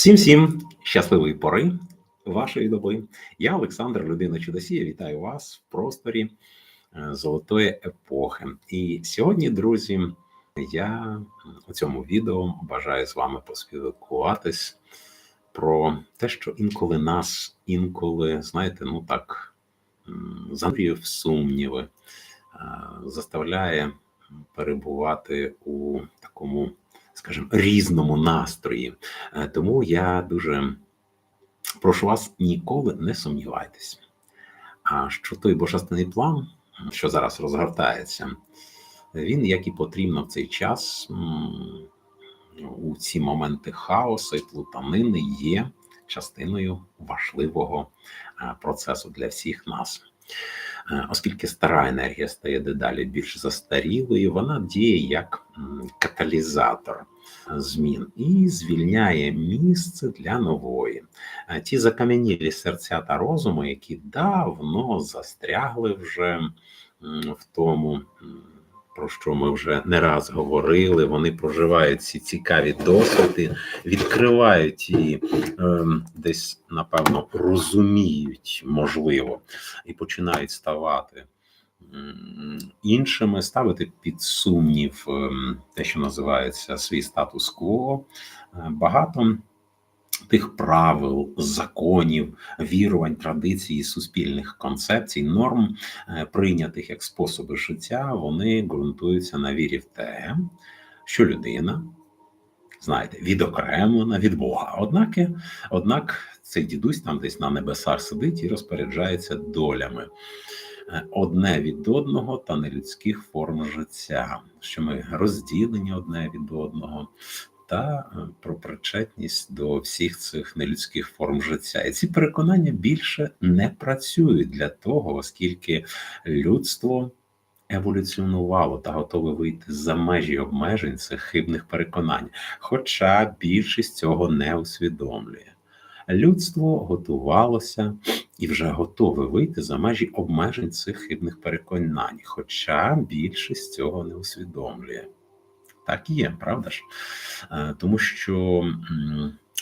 Всім всім щасливої пори вашої доби. Я Олександр, людина Чудосія. Вітаю вас в просторі е, золотої епохи. І сьогодні, друзі, я у цьому відео бажаю з вами поспілкуватись про те, що інколи нас, інколи, знаєте, ну так занурює в сумніви, е, заставляє перебувати у такому скажімо, різному настрої. Е, тому я дуже прошу вас ніколи не сумнівайтесь. А що той божественний план, що зараз розгортається, він, як і потрібно в цей час, у ці моменти хаосу і плутанини є частиною важливого е, процесу для всіх нас. Е, оскільки стара енергія стає дедалі більш застарілою, вона діє як каталізатор змін і звільняє місце для нової. Е, ті закам'янілі серця та розуму, які давно застрягли вже в тому про що ми вже не раз говорили. Вони проживають ці цікаві досвіди, відкривають і е, десь, напевно, розуміють, можливо, і починають ставати. Іншими ставити під сумнів ем, те, що називається свій статус-кво, е, багато тих правил, законів, вірувань, традицій, суспільних концепцій, норм, е, прийнятих як способи життя, вони ґрунтуються на вірі в те, що людина, знаєте, відокремлена від Бога. Однак, однак цей дідусь там десь на небесах сидить і розпоряджається долями. Е, одне від одного та нелюдських форм життя, що ми розділені одне від одного, та е, про причетність до всіх цих нелюдських форм життя. І ці переконання більше не працюють для того, оскільки людство еволюціонувало та готове вийти за межі обмежень цих хибних переконань, хоча більшість цього не усвідомлює. Людство готувалося і вже готове вийти за межі обмежень цих хибних переконань, хоча більшість цього не усвідомлює. Так і є, правда ж? Е, тому що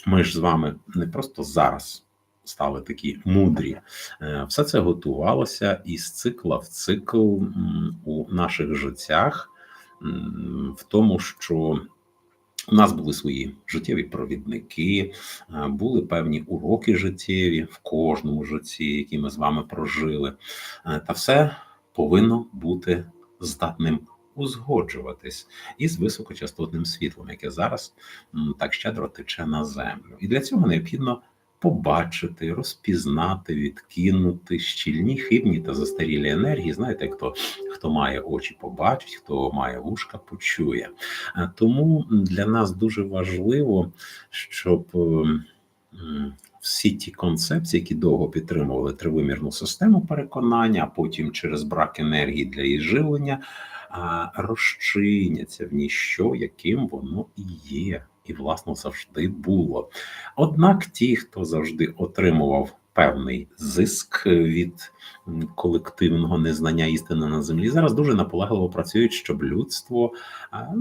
ми ж з вами не просто зараз стали такі мудрі, е, все це готувалося із цикла в цикл у наших життях, в тому, що у нас були свої життєві провідники, е, були певні уроки життєві в кожному житті, які ми з вами прожили, та все повинно бути здатним узгоджуватись із високочастотним світлом, яке зараз так щедро тече на землю. І для цього необхідно побачити, розпізнати, відкинути щільні, хибні та застарілі енергії. Знаєте, хто хто має очі, побачить, хто має вушка, почує. Тому для нас дуже важливо, щоб. Всі ті концепції, які довго підтримували тривимірну систему переконання, а потім через брак енергії для її живлення, розчиняться в ніщо, яким воно і є, і власне завжди було. Однак ті, хто завжди отримував певний зиск від колективного незнання істини на землі, зараз дуже наполегливо працюють, щоб людство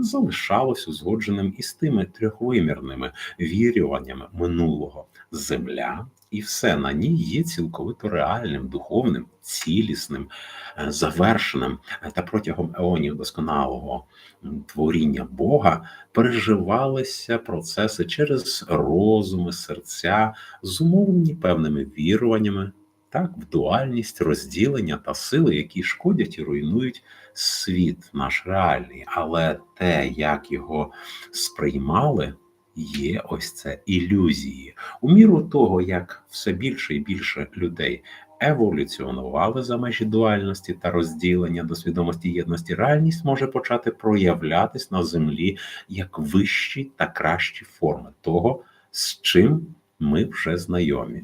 залишалось узгодженим із тими трьохвимірними вірюваннями минулого земля і все на ній є цілковито реальним, духовним, цілісним, е, завершеним е, та протягом еонів досконалого творіння Бога переживалися процеси через розуми, серця, зумовлені певними віруваннями. Так, в дуальність розділення та сили, які шкодять і руйнують світ наш реальний, але те, як його сприймали є ось це ілюзії. У міру того, як все більше і більше людей еволюціонували за межі дуальності та розділення до свідомості єдності, реальність може почати проявлятись на землі як вищі та кращі форми того, з чим ми вже знайомі.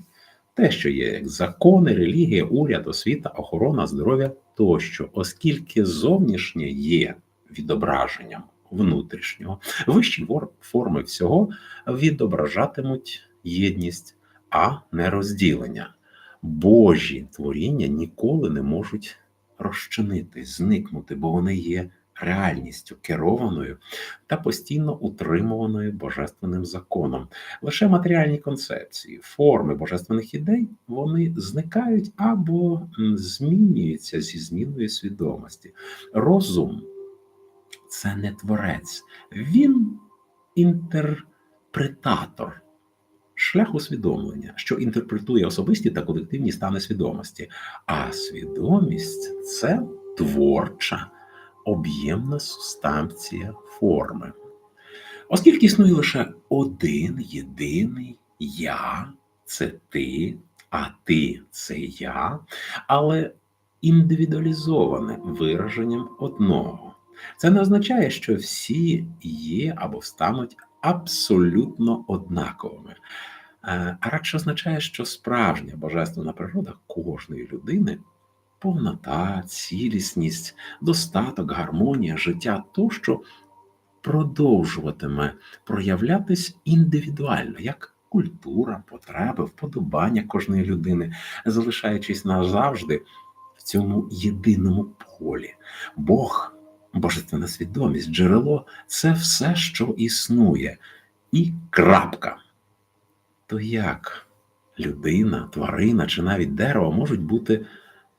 Те, що є як закони, релігія, уряд, освіта, охорона, здоров'я тощо, оскільки зовнішнє є відображенням внутрішнього. Вищі форми всього відображатимуть єдність, а не розділення. Божі творіння ніколи не можуть розчинитись, зникнути, бо вони є реальністю, керованою та постійно утримуваною божественним законом. Лише матеріальні концепції, форми божественних ідей вони зникають або змінюються зі зміною свідомості. Розум це не творець, він інтерпретатор. Шлях усвідомлення, що інтерпретує особисті та колективні стани свідомості, а свідомість це творча, об'ємна субстанція форми. Оскільки існує лише один єдиний я це ти, а ти це я, але індивідуалізоване вираженням одного. Це не означає, що всі є або стануть абсолютно однаковими, е, а радше означає, що справжня божественна природа кожної людини повнота, цілісність, достаток, гармонія, життя тощо продовжуватиме проявлятись індивідуально, як культура, потреби, вподобання кожної людини, залишаючись назавжди в цьому єдиному полі. Бог, божественна свідомість, джерело це все, що існує, і крапка. То як людина, тварина чи навіть дерево можуть бути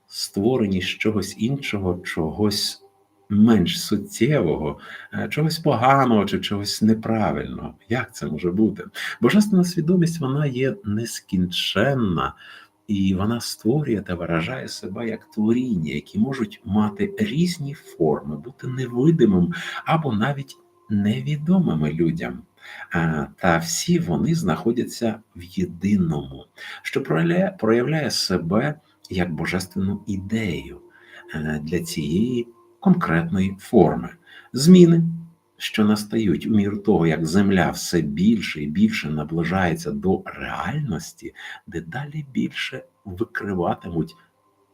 створені з чогось іншого, чогось менш суттєвого, е, чогось поганого чи чогось неправильного. Як це може бути? Божественна свідомість вона є нескінченна. І вона створює та виражає себе як творіння, які можуть мати різні форми, бути невидимим або навіть невідомими людям. Та всі вони знаходяться в єдиному, що проявляє, проявляє себе як божественну ідею е, для цієї конкретної форми. Зміни, що настають у міру того, як Земля все більше і більше наближається до реальності, дедалі більше викриватимуть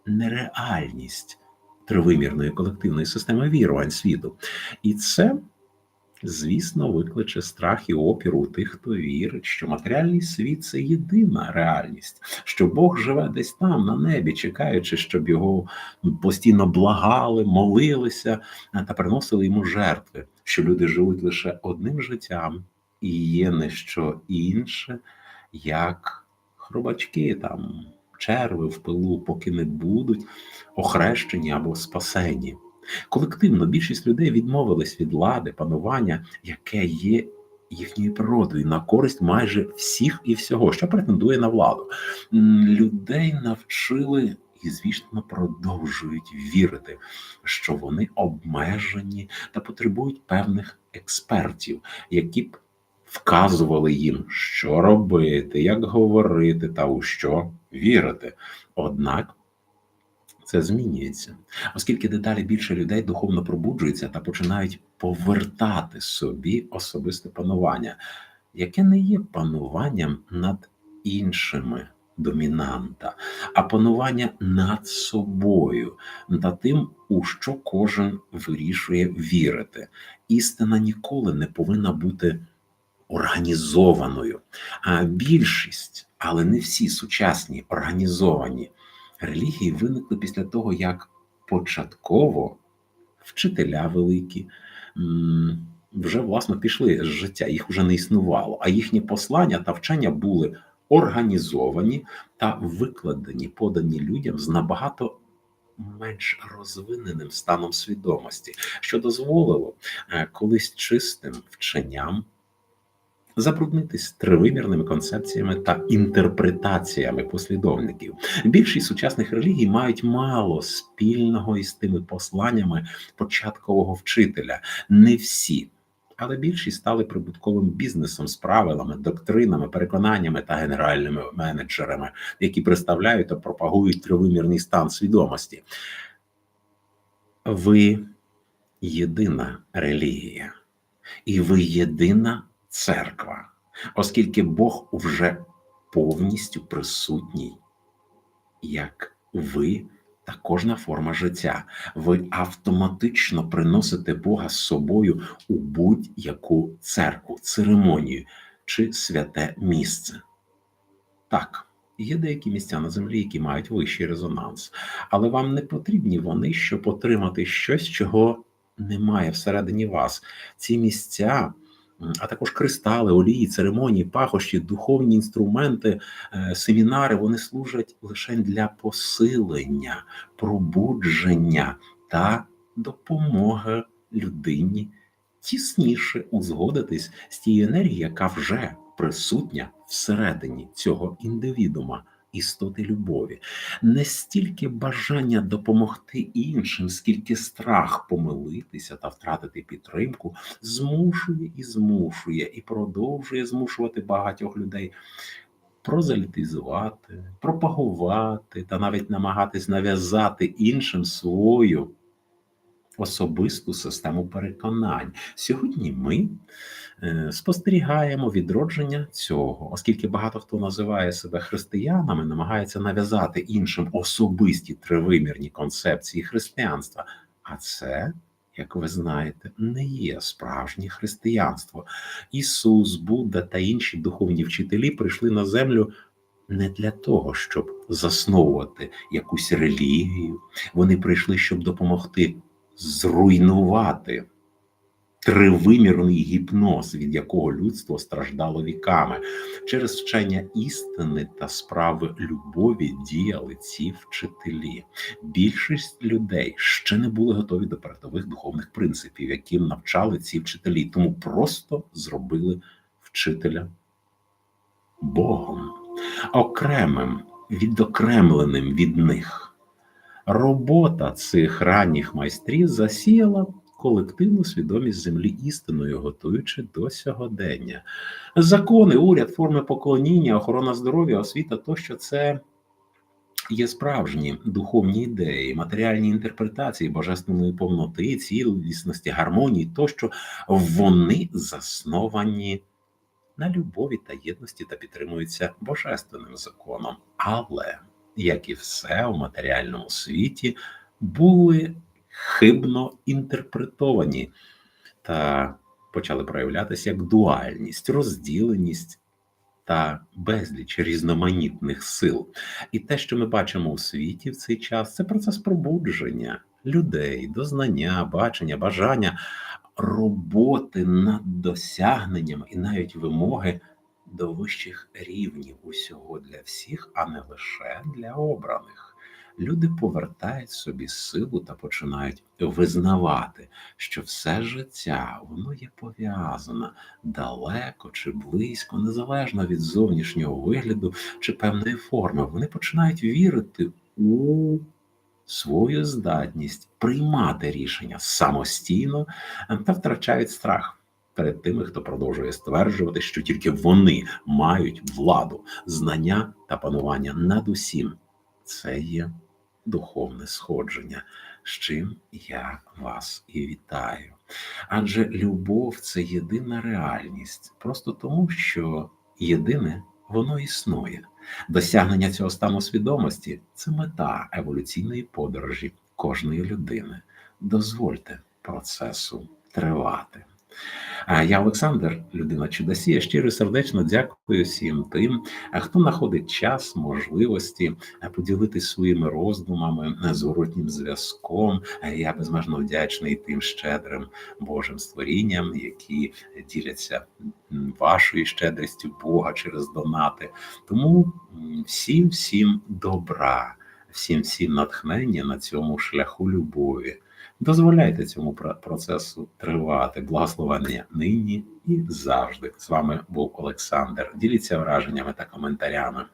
нереальність тривимірної колективної системи вірувань світу. І це звісно, викличе страх і опір у тих, хто вірить, що матеріальний світ це єдина реальність, що Бог живе десь там, на небі, чекаючи, щоб його постійно благали, молилися та приносили йому жертви, що люди живуть лише одним життям і є не що інше, як хробачки там. Черви в пилу, поки не будуть охрещені або спасені. Колективно більшість людей відмовились від влади, панування, яке є їхньою природою на користь майже всіх і всього, що претендує на владу. Людей навчили. І, звісно, продовжують вірити, що вони обмежені та потребують певних експертів, які б вказували їм, що робити, як говорити та у що вірити. Однак це змінюється, оскільки дедалі більше людей духовно пробуджуються та починають повертати собі особисте панування, яке не є пануванням над іншими домінанта, а панування над собою, над тим, у що кожен вирішує вірити. Істина ніколи не повинна бути організованою. А більшість, але не всі сучасні організовані релігії виникли після того, як початково вчителя великі вже власно пішли з життя, їх вже не існувало, а їхні послання та вчення були організовані та викладені, подані людям з набагато. Менш розвиненим станом свідомості, що дозволило е, колись чистим вченням забруднитись тривимірними концепціями та інтерпретаціями послідовників. Більшість сучасних релігій мають мало спільного із тими посланнями початкового вчителя. Не всі. Але більшість стали прибутковим бізнесом з правилами, доктринами, переконаннями та генеральними менеджерами, які представляють та пропагують тривимірний стан свідомості. Ви єдина релігія, і ви єдина церква, оскільки Бог вже повністю присутній, як ви та кожна форма життя. Ви автоматично приносите Бога з собою у будь-яку церкву, церемонію чи святе місце. Так. Є деякі місця на землі, які мають вищий резонанс, але вам не потрібні вони, щоб отримати щось, чого немає всередині вас. Ці місця, а також кристали, олії, церемонії, пахощі, духовні інструменти, е, семінари, вони служать лише для посилення, пробудження та допомоги людині тісніше узгодитись з тією енергією, яка вже присутня всередині цього індивідума, істоти любові, не стільки бажання допомогти іншим, скільки страх помилитися та втратити підтримку, змушує і змушує, і продовжує змушувати багатьох людей. Прозалітизувати, пропагувати та навіть намагатись нав'язати іншим свою особисту систему переконань. Сьогодні ми спостерігаємо відродження цього, оскільки багато хто називає себе християнами, намагається нав'язати іншим особисті тривимірні концепції християнства. А це, як ви знаєте, не є справжнє християнство. Ісус, Будда та інші духовні вчителі прийшли на землю. Не для того, щоб засновувати якусь релігію, вони прийшли, щоб допомогти зруйнувати тривимірний гіпноз, від якого людство страждало віками. Через вчення істини та справи любові діяли ці вчителі. Більшість людей ще не були готові до передових духовних принципів, яким навчали ці вчителі, тому просто зробили вчителя Богом, окремим, відокремленим від них. Робота цих ранніх майстрів засіяла колективну свідомість землі істиною, готуючи до сьогодення. Закони, уряд, форми поклоніння, охорона здоров'я, освіта тощо це. Є справжні духовні ідеї, матеріальні інтерпретації божественної повноти, цілісності, гармонії, тощо вони засновані на любові та єдності та підтримуються божественним законом. Але як і все у матеріальному світі, були хибно інтерпретовані та почали проявлятися як дуальність, розділеність та безліч різноманітних сил. І те, що ми бачимо у світі в цей час, це процес пробудження людей до знання, бачення, бажання, роботи над досягненням і навіть вимоги до вищих рівнів усього для всіх, а не лише для обраних. Люди повертають собі силу та починають визнавати, що все життя воно є пов'язане далеко чи близько, незалежно від зовнішнього вигляду чи певної форми. Вони починають вірити у свою здатність приймати рішення самостійно та втрачають страх перед тими, хто продовжує стверджувати, що тільки вони мають владу, знання та панування над усім. Це є духовне сходження, з чим я вас і вітаю. Адже любов це єдина реальність, просто тому, що єдине воно існує. Досягнення цього стану свідомості це мета еволюційної подорожі кожної людини. Дозвольте процесу тривати. Я Олександр, людина Чудосія, щиро і сердечно дякую всім тим, хто знаходить час, можливості поділитися своїми роздумами, зворотнім зв'язком. Я безмежно вдячний тим щедрим Божим створінням, які діляться вашою щедрістю Бога через донати. Тому всім, всім добра, всім, всім натхнення на цьому шляху любові. Дозволяйте цьому процесу тривати. Благословення нині і завжди. З вами був Олександр. Діліться враженнями та коментарями.